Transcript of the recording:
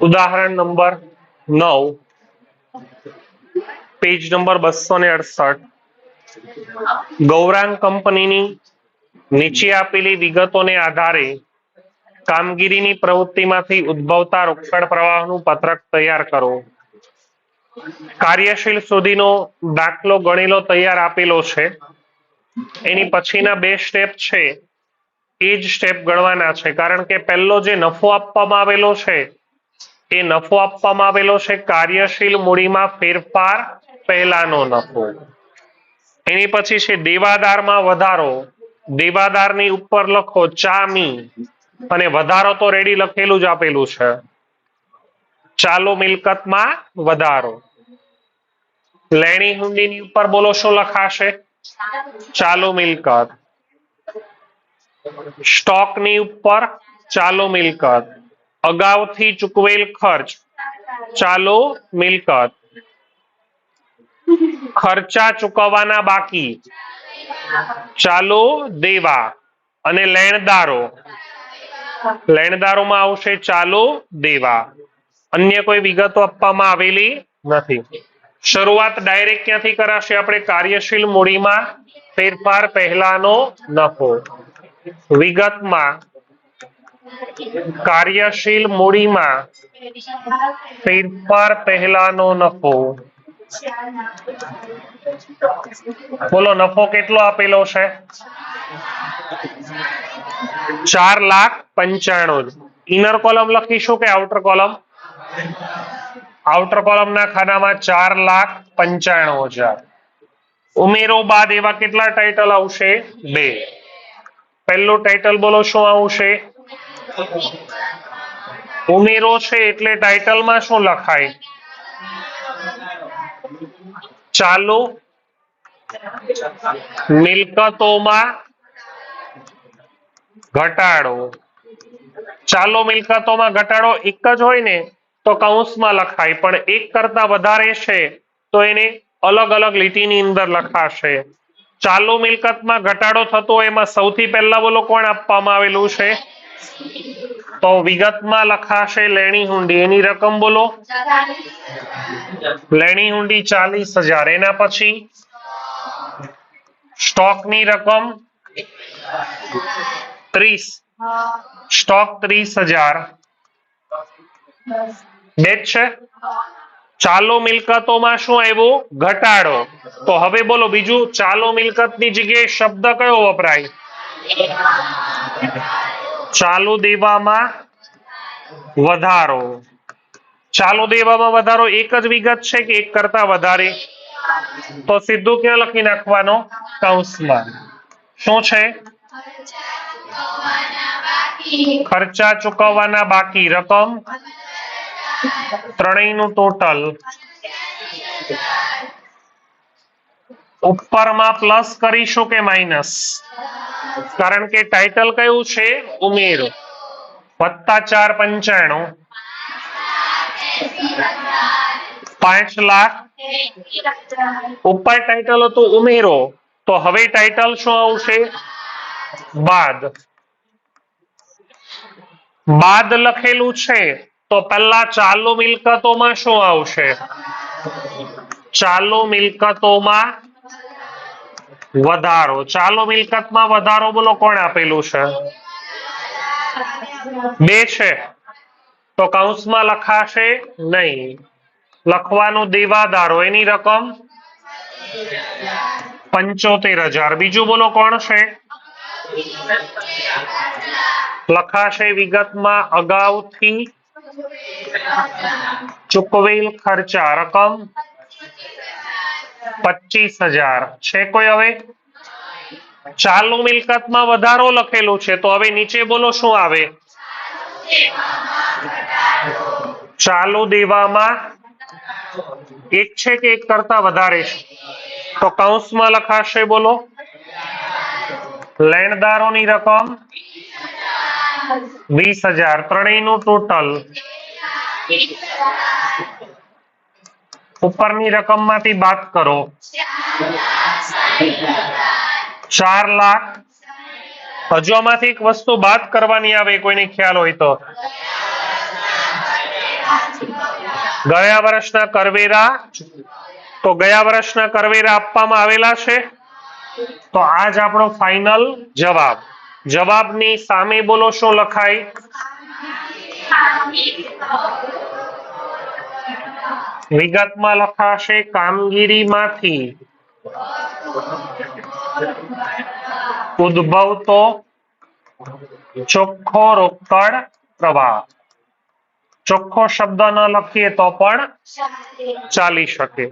ઉદાહરણ નંબર નવ. Page number બસો ને અડસઠ. ગૌરાંગ કંપનીની નીચે આપેલી વિગતોને આધારે કામગીરીની પ્રવૃત્તિમાંથી ઉદ્ભવતા રોકડ પ્રવાહનું પત્રક તૈયાર કરો. કાર્યશીલ સુધીનો દાખલો ગણેલો તૈયાર આપેલો છે. એની પછીના બે સ્ટેપ છે. એ જ સ્ટેપ ગણવાના છે. કારણ કે પહેલો જે નફો આપવામાં આવેલો છે, એ નફો આપવામાં આવેલો છે કાર્યશીલ મૂડીમાં ફેરફાર પહેલાનો નફો. એની પછી છે દેવાદારમાં વધારો. દેવાદારની ઉપર લખો ચામી. અને વધારો તો રેડી લખેલું જ આપેલું છે. ચાલુ મિલકતમાં વધારો. લેણી હુંડીની ઉપર બોલો શું લખાશે? ચાલુ મિલકત. સ્ટોકની ઉપર ચાલુ મિલકત. અગાઉથી ચૂકવેલ ખર્ચ. ચાલુ મિલકત. ખર્ચા ચૂકવવાના બાકી. ચાલુ દેવા અને લેણદારો. લેણદારોમાં આવશે ચાલુ દેવા. અન્ય કોઈ વિગતો આપવામાં આવેલી નથી. શરૂઆત ડાયરેક્ટ ક્યાંથી કરાશે? આપણે કાર્યશીલ મૂડીમાં ફેરફાર પહેલાનો નફો. વિગતમાં કાર્યશીલ મૂડીમાં ફેરફાર પહેલાનો નફો. બોલો, નફો કેટલો આપેલો છે? ચાર લાખ પંચાણું. ઇનર કોલમ લખીશું કે આઉટર કોલમ આઉટર કોલમ ના ખાનામાં ચાર લાખ પંચાણું હજાર. ઉમેરો બાદ એવા કેટલા ટાઇટલ આવશે? બે. પહેલું ટાઇટલ બોલો, શું આવશે ઉમેરો છે એટલે ટાઇટલમાં શું લખાય? ચાલુ. મિલકતોમાં ઘટાડો. ચાલુ મિલકતોમાં ઘટાડો એક જ હોય ને, તો કૌંસમાં લખાય. પણ એક કરતા વધારે છે, તો એને અલગ અલગ લીટીની અંદર લખાશે. ચાલુ મિલકતમાં ઘટાડો થતો એમાં સૌથી પહેલા બોલો કોણ આપવામાં આવેલું છે? તો વિગતમાં લખાશે લેણી હુંડી. એની રકમ બોલો. લેણી હુંડી ચાલીસ હજાર. એના પછી સ્ટોકની રકમ ત્રીસ. સ્ટોક ત્રીસ હજાર. બે છે? ચાલુ મિલકતોમાં શું આવ્યું? ઘટાડો. તો હવે બોલો બીજું, ચાલુ મિલકતની જગ્યાએ શબ્દ કયો વપરાય? ચાલુ દેવામાં વધારો. ચાલુ દેવામાં વધારો એક જ વિગત છે કે એક કરતા વધારે? તો સીધું ક્યાં લખી નાખવાનો? કૌંસમાં. શું છે? ખર્ચા ચૂકવવાના બાકી રકમ. ત્રણેયનું ટોટલ ઉપરમાં પ્લસ કરીશું કે માઇનસ કારણ કે ટાઇટલ કયું છે? ઉમેરો. વત્તા ચાર પંચાણું. પાંચ લાખ. ઉપર ટાઇટલ હતું ઉમેરો. તો હવે ટાઇટલ શું આવશે? બાદ. બાદ લખેલું છે. તો પહેલા ચાલુ મિલકતોમાં શું આવશે? ચાલુ મિલકતોમાં વધારો. ચાલુ મિલકતમાં વધારો બોલો કોણ આપેલું છે? બે છે. તો કૌંસમાં લખાશે નહીં. લખવાનું દેવાદારો. એની રકમ પંચોતેર હજાર. બીજું બોલો કોણ છે? લખાશે વિગતમાં અગાઉથી ચૂકવેલ ખર્ચા રકમ પચીસ હજાર. છે કોઈ હવે? ચાલુ મિલકતમાં વધારો લખેલું છે. તો હવે નીચે બોલો શું આવે? ચાલુ દેવામાં એક છે કે એક કરતા વધારે છે? તો કૌંસમાં લખાશે બોલો. લેણદારોની રકમ વીસ હજાર. ત્રણેયનું ટોટલ ઉપરની રકમમાંથી બાદ કરો. ચાર લાખ. હજુ આમાંથી એક વસ્તુ બાદ કરવાની આવે, કોઈને ખ્યાલ હોય તો. ગયા વર્ષના કરવેરા. તો ગયા વર્ષના કરવેરા આપવામાં આવેલા છે. તો આજ આપણો ફાઇનલ જવાબ. જવાબની સામે બોલો શું લખાય? વિગતમાં લખાશે કામગીરીમાંથી. ઉદ્ભવતો ચોખ્ખો રોકડ પ્રવાહ. ચોખ્ખો શબ્દ ન લખીએ તો પણ ચાલી શકે.